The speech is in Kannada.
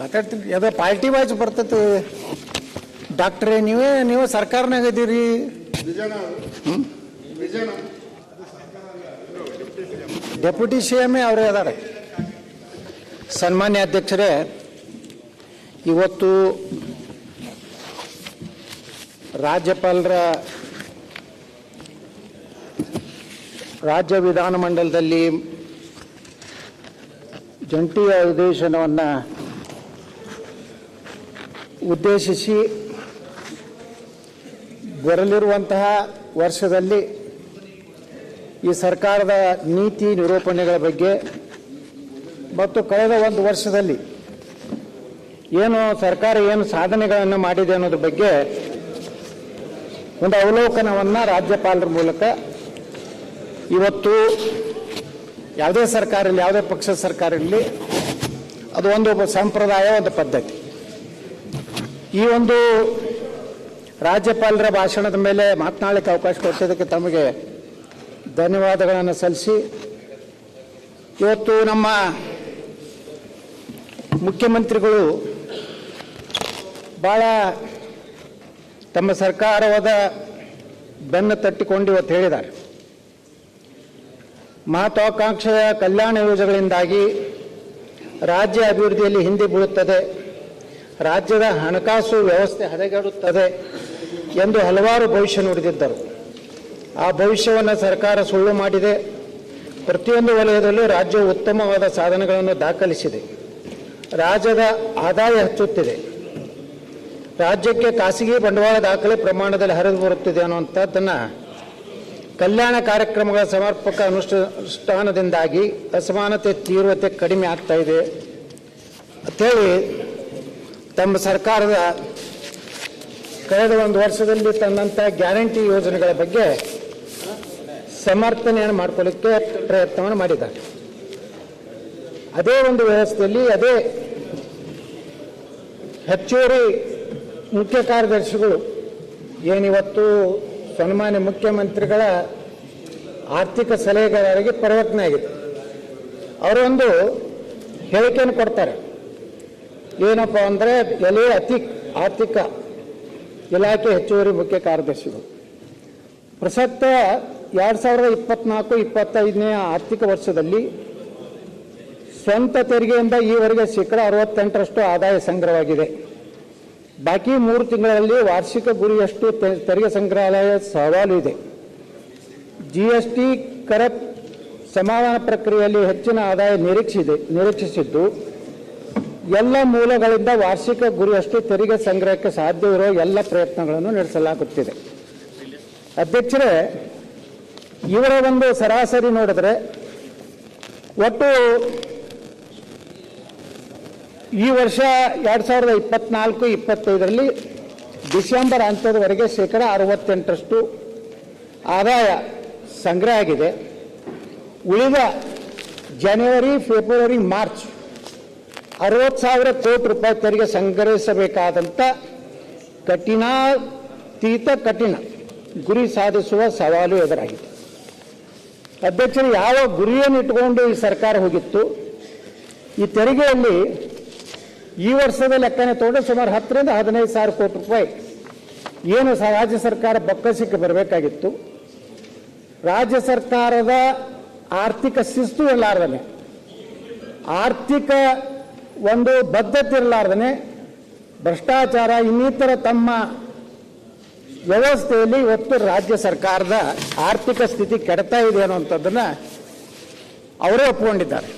ಮಾತಾಡ್ತೀನಿ. ಯಾವುದೋ ಪಾರ್ಟಿ ವಾಯ್ಸ್ ಬರ್ತೈತಿ. ಡಾಕ್ಟ್ರೇ ನೀವೇ ನೀವು ಸರ್ಕಾರನಾಗ ಇದೀರಿ? ಡೆಪ್ಯೂಟಿ ಸಿ ಎಂ ಅವರೇ ಅದಾರೆ ಸನ್ಮಾನ್ಯ ಅಧ್ಯಕ್ಷರೇ ಇವತ್ತು ರಾಜ್ಯಪಾಲರ ರಾಜ್ಯ ವಿಧಾನಮಂಡಲದಲ್ಲಿ ಜಂಟಿ ಅಧಿವೇಶನವನ್ನು ಉದ್ದೇಶಿಸಿ ಬರಲಿರುವಂತಹ ವರ್ಷದಲ್ಲಿ ಈ ಸರ್ಕಾರದ ನೀತಿ ನಿರೂಪಣೆಗಳ ಬಗ್ಗೆ ಮತ್ತು ಕಳೆದ ಒಂದು ವರ್ಷದಲ್ಲಿ ಏನು ಸರ್ಕಾರ ಏನು ಸಾಧನೆಗಳನ್ನು ಮಾಡಿದೆ ಅನ್ನೋದ್ರ ಬಗ್ಗೆ ಒಂದು ಅವಲೋಕನವನ್ನು ರಾಜ್ಯಪಾಲರ ಮೂಲಕ ಇವತ್ತು ಯಾವುದೇ ಸರ್ಕಾರ ಇರಲಿ ಯಾವುದೇ ಪಕ್ಷದ ಸರ್ಕಾರ ಇರಲಿ ಅದು ಒಂದು ಸಂಪ್ರದಾಯ, ಒಂದು ಪದ್ಧತಿ. ಈ ಒಂದು ರಾಜ್ಯಪಾಲರ ಭಾಷಣದ ಮೇಲೆ ಮಾತನಾಡಲಿಕ್ಕೆ ಅವಕಾಶ ಕೊಟ್ಟಿದ್ದಕ್ಕೆ ತಮಗೆ ಧನ್ಯವಾದಗಳನ್ನು ಸಲ್ಲಿಸಿ. ಇವತ್ತು ನಮ್ಮ ಮುಖ್ಯಮಂತ್ರಿಗಳು ಭಾಳ ತಮ್ಮ ಸರ್ಕಾರವಾದ ಬೆನ್ನು ತಟ್ಟಿಕೊಂಡು ಇವತ್ತು ಹೇಳಿದ್ದಾರೆ. ಮಹತ್ವಾಕಾಂಕ್ಷೆಯ ಕಲ್ಯಾಣ ಯೋಜನೆಗಳಿಂದಾಗಿ ರಾಜ್ಯ ಅಭಿವೃದ್ಧಿಯಲ್ಲಿ ಹಿಂದೆ ಬೀಳುತ್ತದೆ. ರಾಜ್ಯದ ಹಣಕಾಸು ವ್ಯವಸ್ಥೆ ಹದಗೆಡುತ್ತದೆ ಎಂದು ಹಲವಾರು ಭವಿಷ್ಯ ನುಡಿದಿದ್ದರು. ಆ ಭವಿಷ್ಯವನ್ನು ಸರ್ಕಾರ ಸುಳ್ಳು ಮಾಡಿದೆ. ಪ್ರತಿಯೊಂದು ವಲಯದಲ್ಲೂ ರಾಜ್ಯವು ಉತ್ತಮವಾದ ಸಾಧನೆಗಳನ್ನು ದಾಖಲಿಸಿದೆ. ರಾಜ್ಯದ ಆದಾಯ ಹೆಚ್ಚುತ್ತಿದೆ. ರಾಜ್ಯಕ್ಕೆ ಖಾಸಗಿ ಬಂಡವಾಳ ದಾಖಲೆ ಪ್ರಮಾಣದಲ್ಲಿ ಹರಿದು ಬರುತ್ತಿದೆ ಅನ್ನುವಂಥದ್ದನ್ನು ಕಲ್ಯಾಣ ಕಾರ್ಯಕ್ರಮಗಳ ಸಮರ್ಪಕ ಅನುಷ್ಠ- ಅನುಷ್ಠಾನದಿಂದಾಗಿ ಅಸಮಾನತೆ ತೀವ್ರತೆ ಕಡಿಮೆ ಆಗ್ತಾ ಇದೆ. ಅಂಥೇಳಿ ತಮ್ಮ ಸರ್ಕಾರದ ಕಳೆದ ಒಂದು ವರ್ಷದಲ್ಲಿ ತಂದಂಥ ಗ್ಯಾರಂಟಿ ಯೋಜನೆಗಳ ಬಗ್ಗೆ ಸಮರ್ಥನೆಯನ್ನು ಮಾಡಿಕೊಳ್ಳಕ್ಕೆ ಪ್ರಯತ್ನವನ್ನು ಮಾಡಿದ್ದಾರೆ. ಅದೇ ಒಂದು ವ್ಯವಸ್ಥೆಯಲ್ಲಿ ಅದೇ ಹೆಚ್ಚುವರಿ ಮುಖ್ಯ ಕಾರ್ಯದರ್ಶಿಗಳು ಏನಿವತ್ತು ಸನ್ಮಾನ್ಯ ಮುಖ್ಯಮಂತ್ರಿಗಳ ಆರ್ಥಿಕ ಸಲಹೆಗಾರರಿಗೆ ಪರಿವರ್ತನೆ ಆಗಿದೆ ಅವರೊಂದು ಹೇಳಿಕೆಯನ್ನು ಕೊಡ್ತಾರೆ. ಏನಪ್ಪ ಅಂದರೆ ಎಲೆ ಅತಿ ಆರ್ಥಿಕ ಇಲಾಖೆ ಹೆಚ್ಚುವರಿ ಮುಖ್ಯ ಕಾರ್ಯದರ್ಶಿಗಳು. ಪ್ರಸಕ್ತ ಎರಡು ಸಾವಿರದ ಇಪ್ಪತ್ನಾಲ್ಕು, ಇಪ್ಪತ್ತೈದನೇ ಆರ್ಥಿಕ ವರ್ಷದಲ್ಲಿ ಸ್ವಂತ ತೆರಿಗೆಯಿಂದ ಈವರೆಗೆ ಶೇಕಡ ಅರವತ್ತೆಂಟರಷ್ಟು ಆದಾಯ ಸಂಗ್ರಹವಾಗಿದೆ. ಬಾಕಿ ಮೂರು ತಿಂಗಳಲ್ಲಿ ವಾರ್ಷಿಕ ಗುರಿಯಷ್ಟು ತೆರಿಗೆ ಸಂಗ್ರಹಾಲಯ ಸವಾಲು ಇದೆ. ಜಿ ಎಸ್ ಟಿ ಕರ ಸಮಾಧಾನ ಪ್ರಕ್ರಿಯೆಯಲ್ಲಿ ಹೆಚ್ಚಿನ ಆದಾಯ ನಿರೀಕ್ಷಿಸಿದೆ ನಿರೀಕ್ಷಿಸಿದ್ದು ಎಲ್ಲ ಮೂಲಗಳಿಂದ ವಾರ್ಷಿಕ ಗುರಿಯಷ್ಟು ತೆರಿಗೆ ಸಂಗ್ರಹಕ್ಕೆ ಸಾಧ್ಯವಿರುವ ಎಲ್ಲ ಪ್ರಯತ್ನಗಳನ್ನು ನಡೆಸಲಾಗುತ್ತಿದೆ. ಅಧ್ಯಕ್ಷರೇ, ಇವರ ಒಂದು ಸರಾಸರಿ ನೋಡಿದ್ರೆ ಒಟ್ಟು ಈ ವರ್ಷ ಎರಡು ಸಾವಿರದ ಇಪ್ಪತ್ನಾಲ್ಕು, ಇಪ್ಪತ್ತೈದರಲ್ಲಿ ಡಿಸೆಂಬರ್ ಅಂತ್ಯದವರೆಗೆ ಶೇಕಡ ಅರವತ್ತೆಂಟರಷ್ಟು ಆದಾಯ ಸಂಗ್ರಹ ಆಗಿದೆ. ಉಳಿದ ಜನವರಿ ಫೆಬ್ರವರಿ ಮಾರ್ಚ್ ಅರವತ್ತು ಸಾವಿರ ಕೋಟಿ ರೂಪಾಯಿ ತೆರಿಗೆ ಸಂಗ್ರಹಿಸಬೇಕಾದಂಥ ಕಠಿಣಾತೀತ ಕಠಿಣ ಗುರಿ ಸಾಧಿಸುವ ಸವಾಲು ಎದುರಾಗಿದೆ. ಅಧ್ಯಕ್ಷರು ಯಾವ ಗುರಿಯನ್ನು ಇಟ್ಟುಕೊಂಡು ಈ ಸರ್ಕಾರ ಹೋಗಿತ್ತು? ಈ ತೆರಿಗೆಯಲ್ಲಿ ಈ ವರ್ಷದ ಲೆಕ್ಕನೆ ತಗೊಂಡು ಸುಮಾರು ಹತ್ತರಿಂದ ಹದಿನೈದು ಸಾವಿರ ಕೋಟಿ ರೂಪಾಯಿ ಏನು ರಾಜ್ಯ ಸರ್ಕಾರ ಬೊಕ್ಕಸಕ್ಕೆ ಬರಬೇಕಾಗಿತ್ತು? ರಾಜ್ಯ ಸರ್ಕಾರದ ಆರ್ಥಿಕ ಶಿಸ್ತು ಇರಲಾರ್ದನೆ ಆರ್ಥಿಕ ಒಂದು ಬದ್ಧತೆ ಇರಲಾರ್ದನೆ ಭ್ರಷ್ಟಾಚಾರ ಇನ್ನಿತರ ತಮ್ಮ ವ್ಯವಸ್ಥೆಯಲ್ಲಿ ಇವತ್ತು ರಾಜ್ಯ ಸರ್ಕಾರದ ಆರ್ಥಿಕ ಸ್ಥಿತಿ ಕೆಡ್ತಾ ಇದೆ ಅನ್ನುವಂಥದ್ದನ್ನು ಅವರೇ ಒಪ್ಪಿಕೊಂಡಿದ್ದಾರೆ